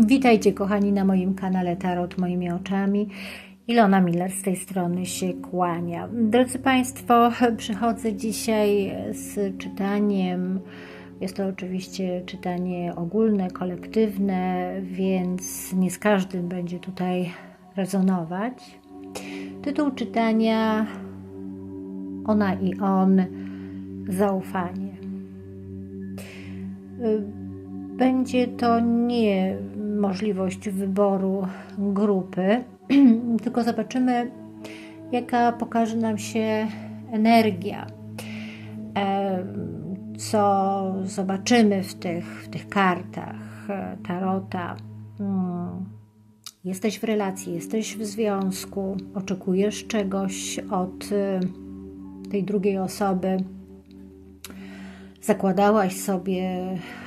Witajcie kochani na moim kanale Tarot moimi oczami. Ilona Miller z tej strony się kłania. Drodzy Państwo, przychodzę dzisiaj z czytaniem. Jest to oczywiście czytanie ogólne, kolektywne, więc nie z każdym będzie tutaj rezonować. Tytuł czytania Ona i on zaufanie. Będzie to nie możliwość wyboru grupy, tylko zobaczymy, jaka pokaże nam się energia, e, co zobaczymy w tych, w tych kartach e, tarota. Hmm. Jesteś w relacji, jesteś w związku, oczekujesz czegoś od e, tej drugiej osoby zakładałaś sobie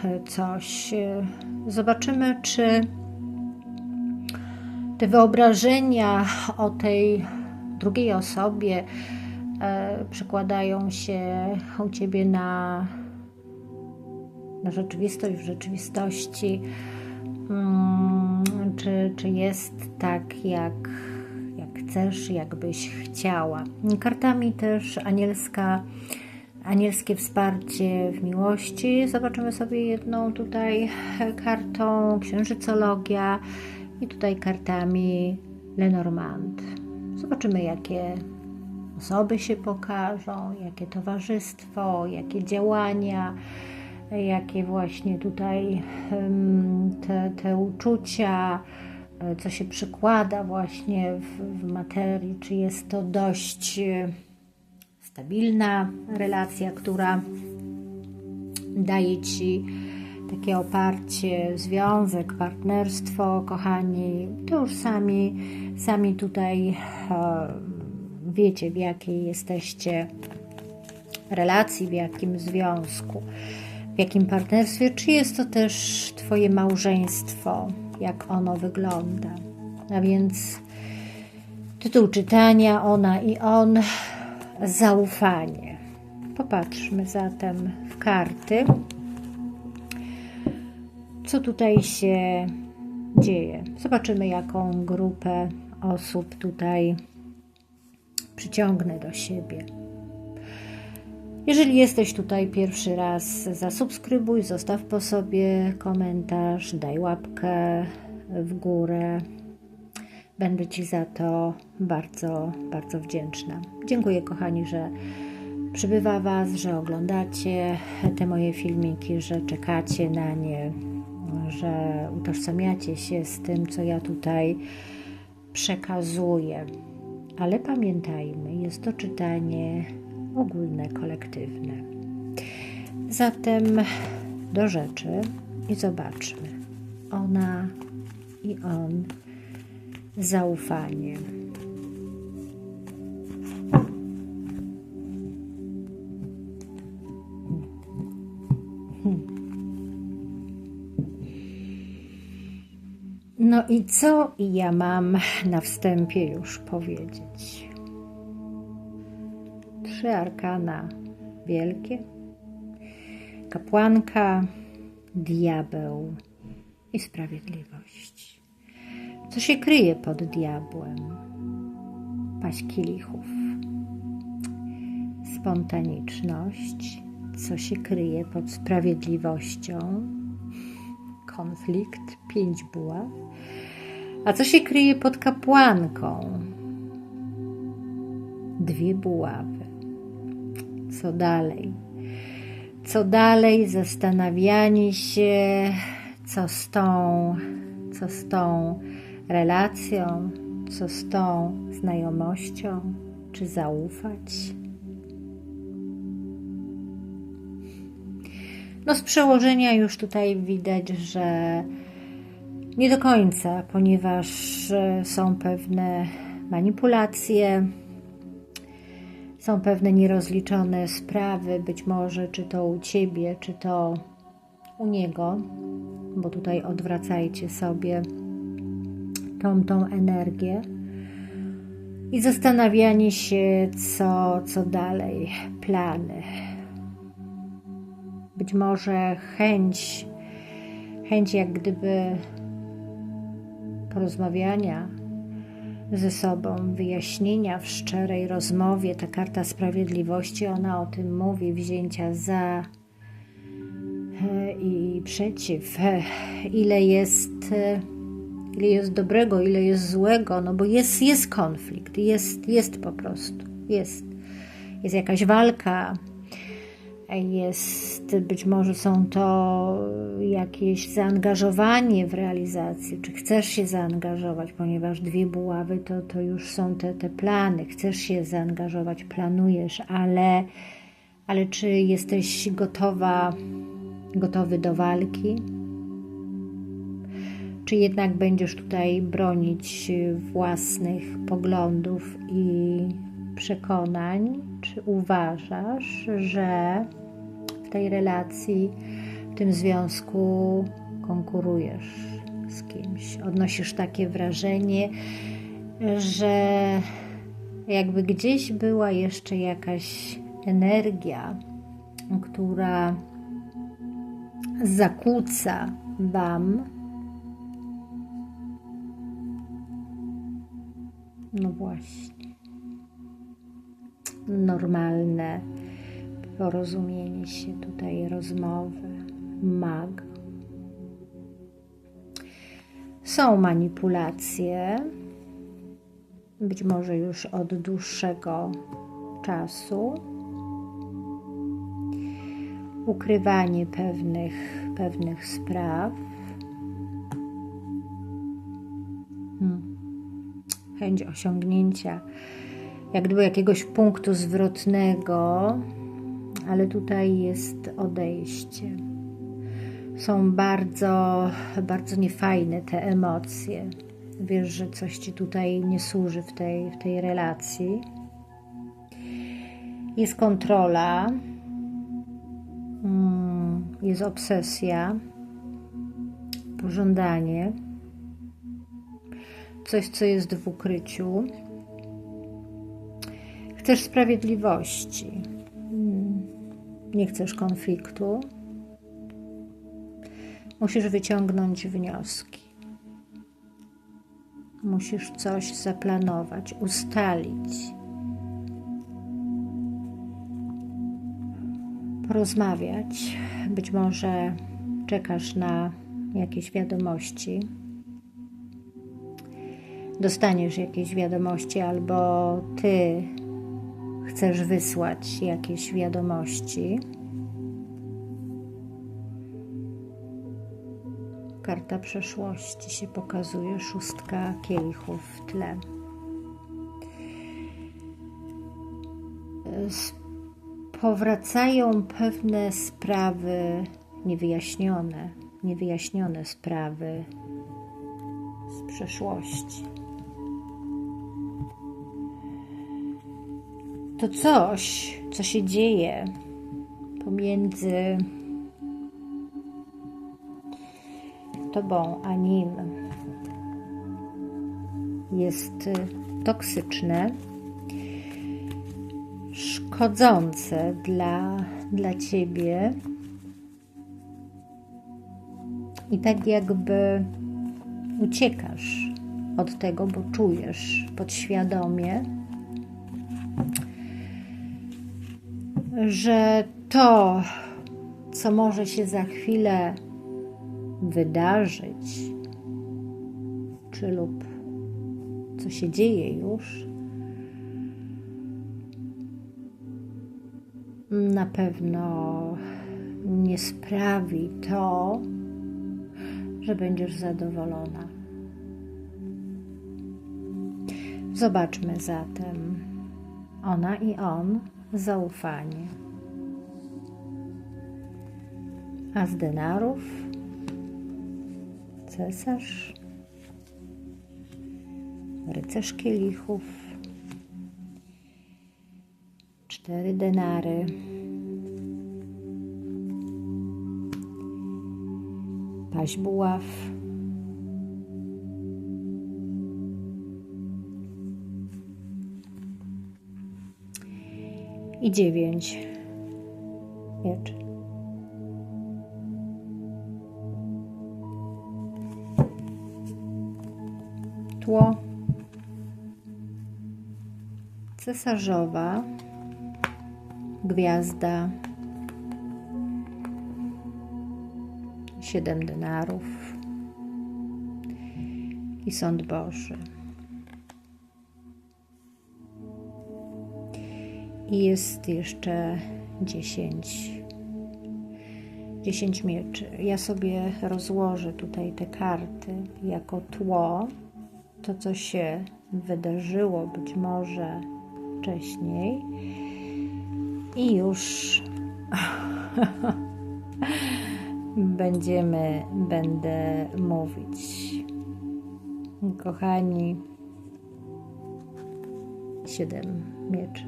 e, coś. E, zobaczymy, czy te wyobrażenia o tej drugiej osobie e, przekładają się u ciebie na, na rzeczywistość, w rzeczywistości. Hmm, czy, czy jest tak, jak, jak chcesz, jakbyś chciała. Kartami też anielska anielskie wsparcie w miłości. Zobaczymy sobie jedną tutaj kartą księżycologia i tutaj kartami Lenormand. Zobaczymy, jakie osoby się pokażą, jakie towarzystwo, jakie działania, jakie właśnie tutaj te, te uczucia, co się przykłada właśnie w, w materii, czy jest to dość stabilna relacja, która daje Ci takie oparcie, związek, partnerstwo, kochani, to już sami, sami tutaj e, wiecie, w jakiej jesteście relacji, w jakim związku, w jakim partnerstwie, czy jest to też Twoje małżeństwo, jak ono wygląda. A więc tytuł czytania, ona i on, zaufanie. Popatrzmy zatem w karty. Co tutaj się dzieje? Zobaczymy, jaką grupę osób tutaj przyciągnę do siebie. Jeżeli jesteś tutaj pierwszy raz, zasubskrybuj, zostaw po sobie komentarz, daj łapkę w górę, Będę Ci za to bardzo, bardzo wdzięczna. Dziękuję, kochani, że przybywa Was, że oglądacie te moje filmiki, że czekacie na nie, że utożsamiacie się z tym, co ja tutaj przekazuję. Ale pamiętajmy, jest to czytanie ogólne, kolektywne. Zatem do rzeczy i zobaczmy. Ona i on zaufanie. No i co ja mam na wstępie już powiedzieć? Trzy arkana wielkie, kapłanka, diabeł i sprawiedliwość. Co się kryje pod diabłem? Paść kielichów. Spontaniczność. Co się kryje pod sprawiedliwością? Konflikt. Pięć buław. A co się kryje pod kapłanką? Dwie buławy. Co dalej? Co dalej? Zastanawianie się, co z tą, co z tą relacją, co z tą znajomością, czy zaufać. No, z przełożenia już tutaj widać, że nie do końca, ponieważ są pewne manipulacje, są pewne nierozliczone sprawy, być może czy to u ciebie, czy to u niego, bo tutaj odwracajcie sobie tą, tą energię i zastanawianie się, co, co dalej, plany. Być może chęć, chęć jak gdyby porozmawiania ze sobą, wyjaśnienia w szczerej rozmowie. Ta karta sprawiedliwości, ona o tym mówi, wzięcia za e, i przeciw. E, ile jest, e, ile jest dobrego, ile jest złego, no bo jest, jest konflikt, jest, jest po prostu, jest. Jest jakaś walka, jest być może są to jakieś zaangażowanie w realizację, czy chcesz się zaangażować, ponieważ dwie buławy to, to już są te, te plany, chcesz się zaangażować, planujesz, ale, ale czy jesteś gotowa, gotowy do walki? Czy jednak będziesz tutaj bronić własnych poglądów i przekonań? Czy uważasz, że w tej relacji, w tym związku konkurujesz z kimś? Odnosisz takie wrażenie, że jakby gdzieś była jeszcze jakaś energia, która zakłóca Wam. No właśnie normalne porozumienie się tutaj, rozmowy, mag. Są manipulacje, być może już od dłuższego czasu. Ukrywanie pewnych, pewnych spraw. Chęć osiągnięcia jak gdyby jakiegoś punktu zwrotnego, ale tutaj jest odejście. Są bardzo, bardzo niefajne te emocje. Wiesz, że coś ci tutaj nie służy w tej, w tej relacji. Jest kontrola, mm, jest obsesja, pożądanie, coś, co jest w ukryciu Chcesz sprawiedliwości. Hmm. Nie chcesz konfliktu. Musisz wyciągnąć wnioski. Musisz coś zaplanować, ustalić. Porozmawiać. Być może czekasz na jakieś wiadomości. Dostaniesz jakieś wiadomości, albo ty chcesz wysłać jakieś wiadomości. Karta przeszłości się pokazuje, szóstka kielichów w tle. Powracają pewne sprawy niewyjaśnione, niewyjaśnione sprawy z przeszłości. To coś, co się dzieje pomiędzy tobą a nim, jest toksyczne, szkodzące dla, dla ciebie. I tak jakby uciekasz od tego, bo czujesz podświadomie, że to, co może się za chwilę wydarzyć, czy lub co się dzieje już, na pewno nie sprawi to, że będziesz zadowolona. Zobaczmy zatem ona i on zaufanie. A z denarów? Cesarz, rycerz kielichów, cztery denary, paź buław, i dziewięć mieczy. tło. Cesarzowa, gwiazda, siedem denarów i sąd Boży. I jest jeszcze dziesięć. Dziesięć mieczy. Ja sobie rozłożę tutaj te karty jako tło. To, co się wydarzyło być może wcześniej. I już będziemy, będę mówić. Kochani, siedem mieczy.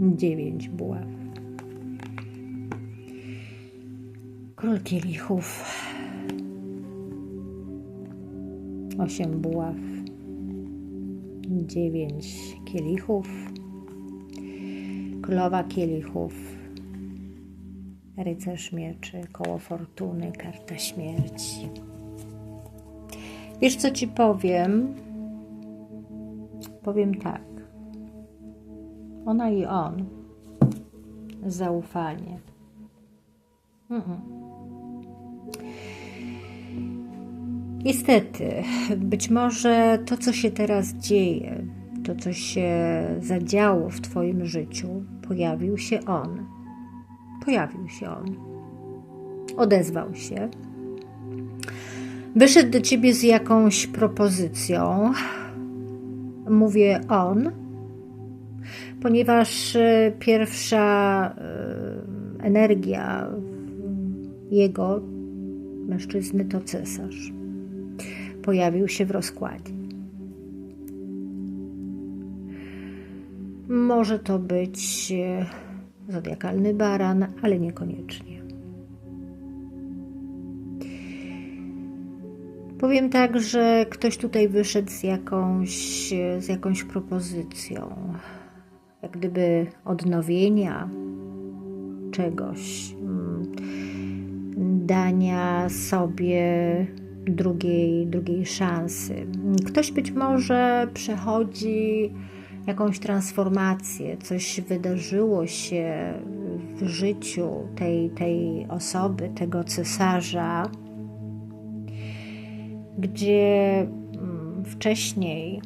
Dziewięć buław. Król kielichów. Osiem buław. Dziewięć kielichów. Królowa kielichów. Rycerz mieczy, koło fortuny, karta śmierci. Wiesz, co ci powiem? Powiem tak. Ona i on. Zaufanie. Mm -mm. Niestety, być może to, co się teraz dzieje, to, co się zadziało w Twoim życiu, pojawił się on. Pojawił się on. Odezwał się. Wyszedł do ciebie z jakąś propozycją. Mówię on, ponieważ e, pierwsza e, energia jego mężczyzny to cesarz. Pojawił się w rozkładzie. Może to być e, zodiakalny baran, ale niekoniecznie. Powiem tak, że ktoś tutaj wyszedł z jakąś, z jakąś propozycją, jak gdyby odnowienia czegoś, mm, dania sobie drugiej, drugiej szansy. Ktoś być może przechodzi jakąś transformację, coś wydarzyło się w życiu tej, tej osoby, tego cesarza, gdzie mm, wcześniej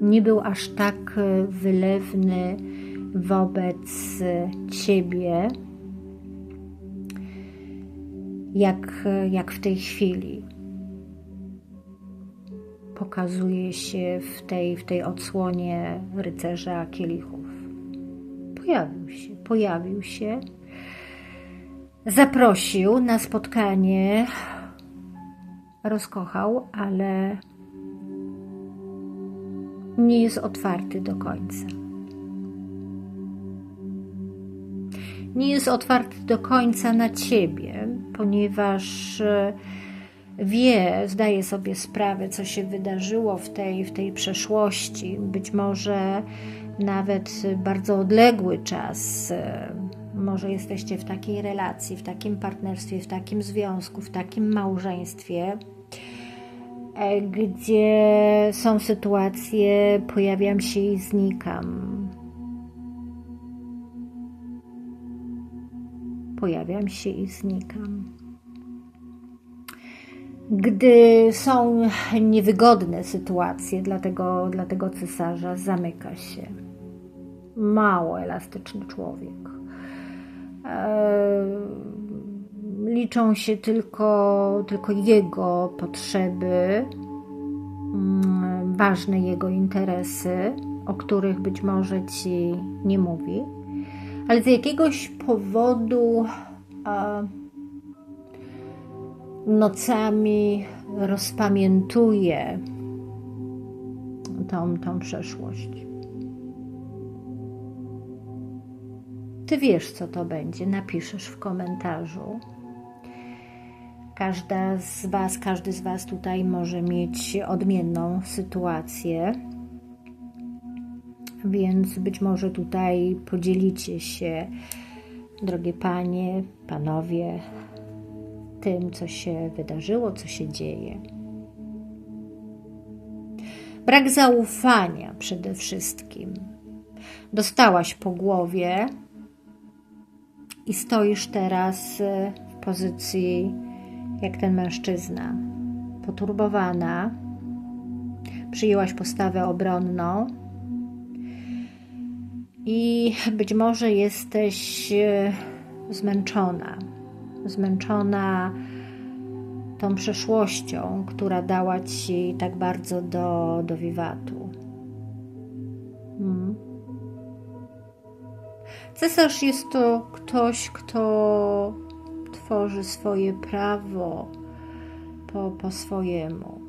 nie był aż tak wylewny wobec ciebie, jak, jak w tej chwili. Pokazuje się w tej, w tej odsłonie rycerza kielichów. Pojawił się, pojawił się, zaprosił na spotkanie, rozkochał, ale nie jest otwarty do końca. Nie jest otwarty do końca na ciebie, ponieważ wie, zdaje sobie sprawę, co się wydarzyło w tej, w tej przeszłości, być może nawet bardzo odległy czas. Może jesteście w takiej relacji, w takim partnerstwie, w takim związku, w takim małżeństwie, gdzie są sytuacje, pojawiam się i znikam. Pojawiam się i znikam. Gdy są niewygodne sytuacje dla tego, dla tego cesarza, zamyka się. Mało elastyczny człowiek. Eee, liczą się tylko, tylko jego potrzeby, mm, ważne jego interesy, o których być może ci nie mówi, ale z jakiegoś powodu. Nocami rozpamiętuje tą, tą przeszłość. Ty wiesz, co to będzie, napiszesz w komentarzu. Każda z Was, każdy z Was tutaj może mieć odmienną sytuację, więc być może tutaj podzielicie się drogie panie, panowie, tym, co się wydarzyło, co się dzieje. Brak zaufania przede wszystkim. Dostałaś po głowie i stoisz teraz w pozycji jak ten mężczyzna, poturbowana. Przyjęłaś postawę obronną i być może jesteś e, zmęczona. Zmęczona tą przeszłością, która dała ci tak bardzo do, do wiwatu. Hmm. Cesarz jest to ktoś, kto tworzy swoje prawo po, po swojemu.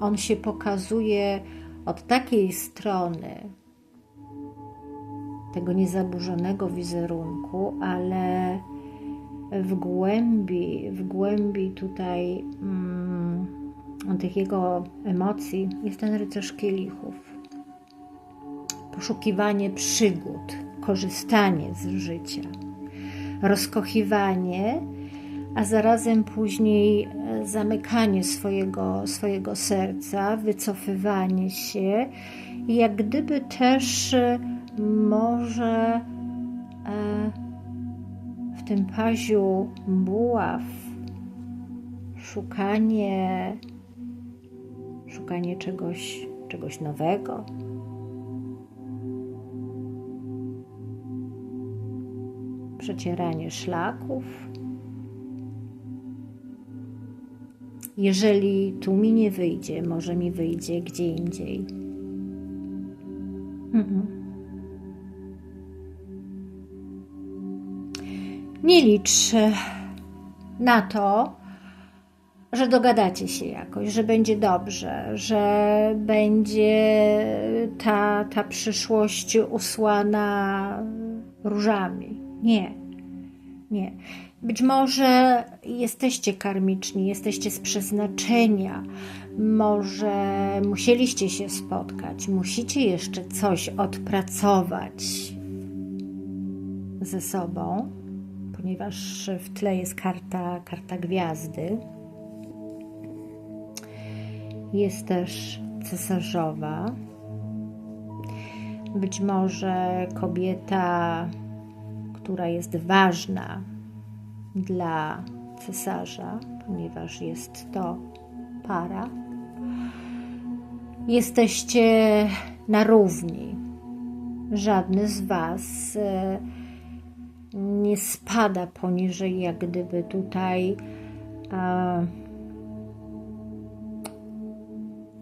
On się pokazuje od takiej strony tego niezaburzonego wizerunku, ale w głębi, w głębi tutaj mm, tych jego emocji jest ten rycerz kielichów. Poszukiwanie przygód, korzystanie z życia, rozkochiwanie, a zarazem później e, zamykanie swojego, swojego serca, wycofywanie się jak gdyby też e, może e, w tym paziu buław szukanie, szukanie czegoś, czegoś nowego. Przecieranie szlaków. Jeżeli tu mi nie wyjdzie, może mi wyjdzie gdzie indziej. Mm -mm. nie licz na to, że dogadacie się jakoś, że będzie dobrze, że będzie ta, ta przyszłość usłana różami. Nie, nie. Być może jesteście karmiczni, jesteście z przeznaczenia, może musieliście się spotkać, musicie jeszcze coś odpracować ze sobą ponieważ w tle jest karta, karta gwiazdy. Jest też cesarzowa. Być może kobieta, która jest ważna dla cesarza, ponieważ jest to para. Jesteście na równi. Żadny z Was e, nie spada poniżej jak gdyby tutaj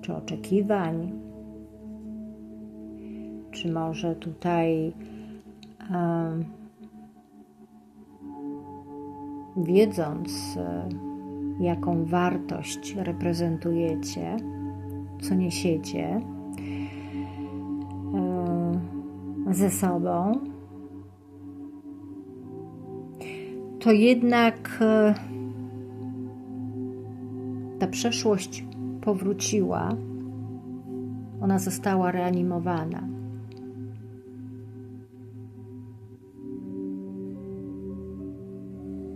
czy oczekiwań, czy może tutaj wiedząc e, jaką wartość reprezentujecie, co niesiecie e, ze sobą, to jednak e, ta przeszłość powróciła, ona została reanimowana.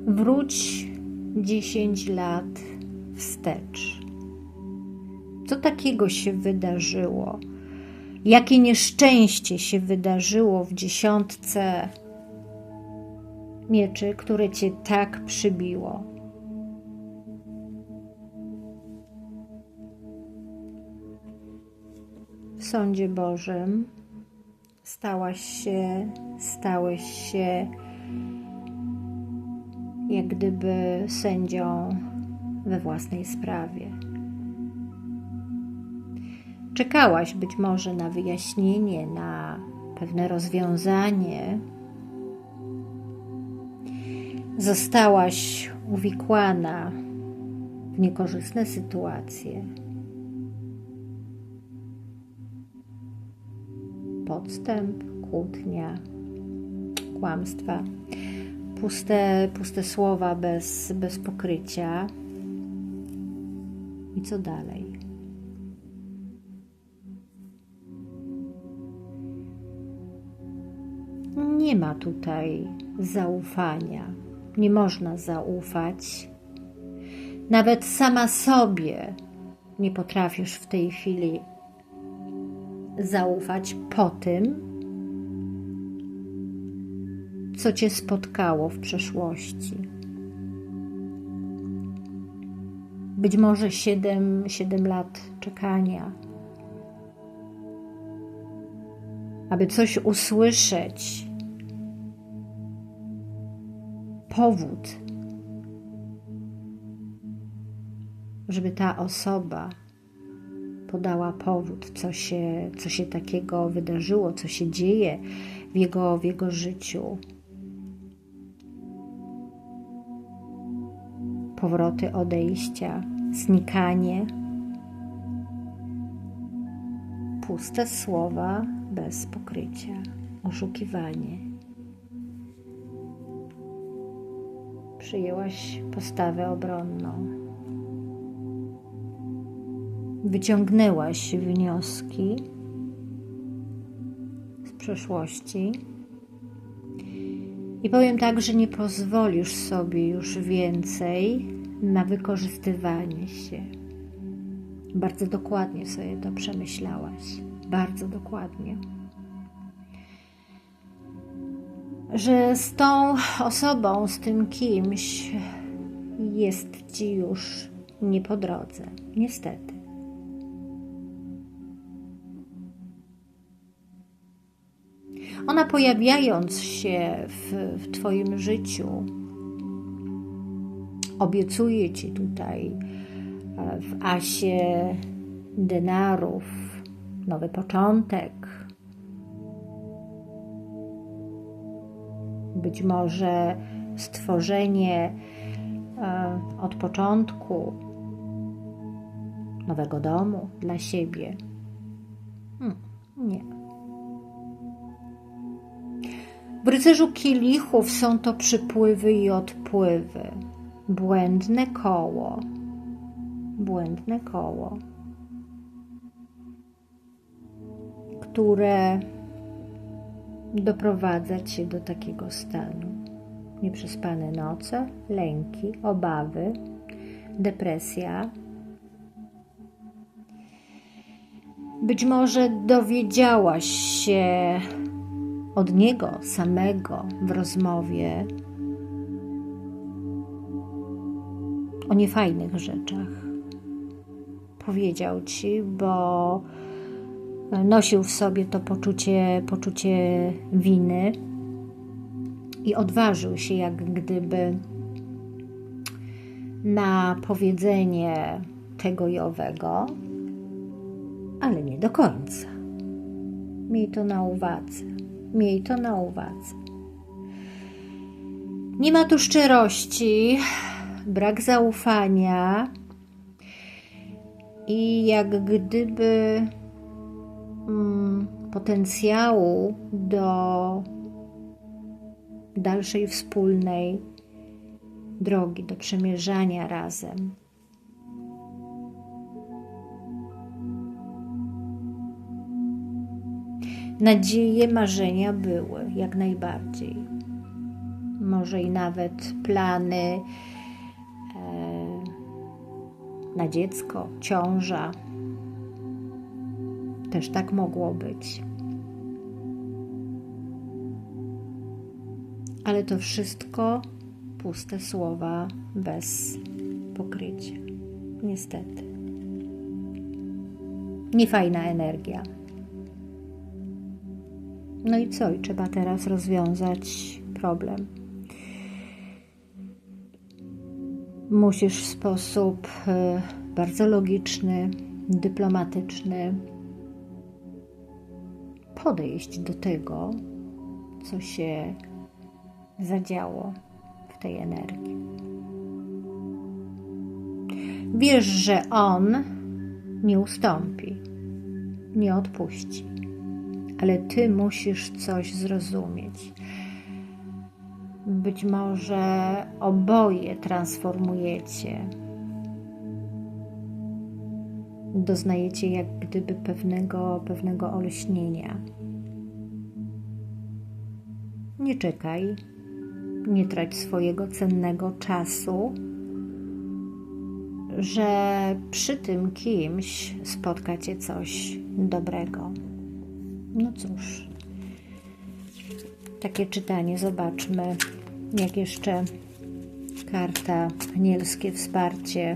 Wróć 10 lat wstecz. Co takiego się wydarzyło? Jakie nieszczęście się wydarzyło w dziesiątce mieczy, które cię tak przybiło. W sądzie Bożym stałaś się, stałeś się jak gdyby sędzią we własnej sprawie. Czekałaś być może na wyjaśnienie, na pewne rozwiązanie. Zostałaś uwikłana w niekorzystne sytuacje, podstęp, kłótnia, kłamstwa, puste, puste słowa bez, bez pokrycia. I co dalej? nie ma tutaj zaufania. Nie można zaufać. Nawet sama sobie nie potrafisz w tej chwili zaufać po tym, co cię spotkało w przeszłości. Być może 7, 7 lat czekania, aby coś usłyszeć, powód, żeby ta osoba podała powód, co się, co się takiego wydarzyło, co się dzieje w jego, w jego życiu. Powroty, odejścia, znikanie, puste słowa bez pokrycia, oszukiwanie. Przyjęłaś postawę obronną wyciągnęłaś wnioski z przeszłości. I powiem tak, że nie pozwolisz sobie już więcej na wykorzystywanie się. Bardzo dokładnie sobie to przemyślałaś. Bardzo dokładnie. Że z tą osobą, z tym kimś jest ci już nie po drodze. Niestety. Ona pojawiając się w, w Twoim życiu, obiecuje Ci tutaj e, w asie denarów nowy początek. Być może stworzenie e, od początku nowego domu dla siebie. Hmm, nie. W rycerzu kielichów są to przypływy i odpływy. Błędne koło. Błędne koło, które doprowadza cię do takiego stanu. Nieprzespane noce, lęki, obawy, depresja. Być może dowiedziałaś się od niego samego w rozmowie o niefajnych rzeczach. Powiedział ci, bo nosił w sobie to poczucie, poczucie winy i odważył się, jak gdyby na powiedzenie tego i owego, ale nie do końca. Miej to na uwadze. Miej to na uwadze. Nie ma tu szczerości, brak zaufania i jak gdyby mm, potencjału do dalszej wspólnej drogi, do przemierzania razem. Nadzieje, marzenia były jak najbardziej. Może i nawet plany e, na dziecko, ciąża. Też tak mogło być. Ale to wszystko puste słowa bez pokrycia. Niestety. Niefajna energia. No i co? I trzeba teraz rozwiązać problem. Musisz w sposób e, bardzo logiczny, dyplomatyczny podejść do tego, co się zadziało w tej energii. Wiesz, że on nie ustąpi, nie odpuści ale ty musisz coś zrozumieć. Być może oboje transformujecie. Doznajecie jak gdyby pewnego, pewnego olśnienia. Nie czekaj, nie trać swojego cennego czasu, że przy tym kimś spotka cię coś dobrego. No cóż, takie czytanie, zobaczmy, jak jeszcze karta anielskie wsparcie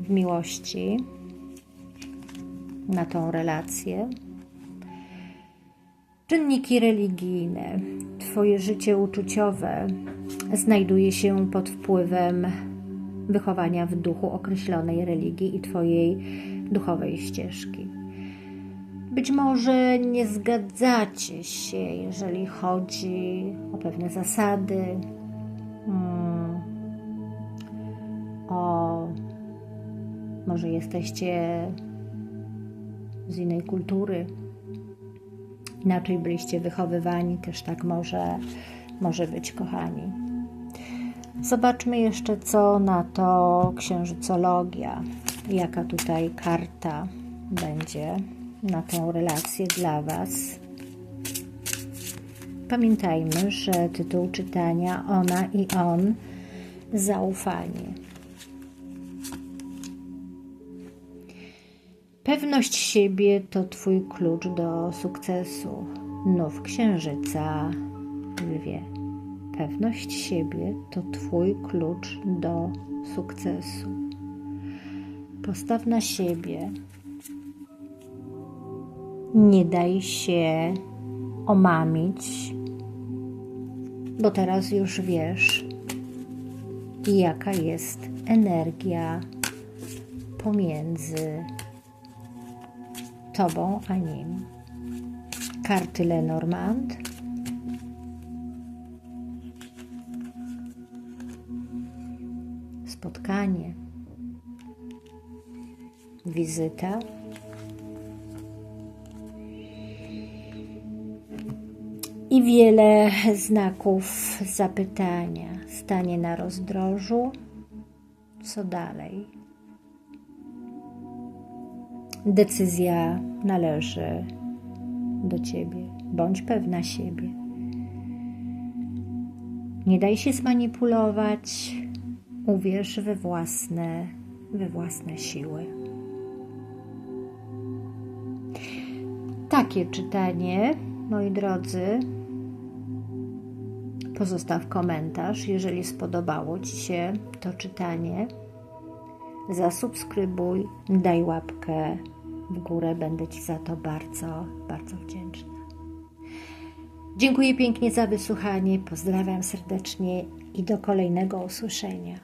w miłości na tą relację. Czynniki religijne. Twoje życie uczuciowe znajduje się pod wpływem wychowania w duchu określonej religii i Twojej duchowej ścieżki. Być może nie zgadzacie się, jeżeli chodzi o pewne zasady, hmm, o może jesteście z innej kultury, inaczej byliście wychowywani, też tak może, może być, kochani. Zobaczmy jeszcze, co na to księżycologia, jaka tutaj karta będzie na tę relację dla Was. Pamiętajmy, że tytuł czytania Ona i On zaufanie. Pewność siebie to Twój klucz do sukcesu. Nów księżyca lwie. Pewność siebie to Twój klucz do sukcesu. Postaw na siebie. Nie daj się omamić, bo teraz już wiesz, jaka jest energia pomiędzy Tobą a nim. Karty Lenormand. Spotkanie. Wizyta. I wiele znaków zapytania. Stanie na rozdrożu. Co dalej? Decyzja należy do ciebie. Bądź pewna siebie. Nie daj się zmanipulować. Uwierz we własne, we własne siły. Takie czytanie, moi drodzy. Pozostaw komentarz, jeżeli spodobało Ci się to czytanie. Zasubskrybuj, daj łapkę w górę. Będę Ci za to bardzo, bardzo wdzięczna. Dziękuję pięknie za wysłuchanie. Pozdrawiam serdecznie i do kolejnego usłyszenia.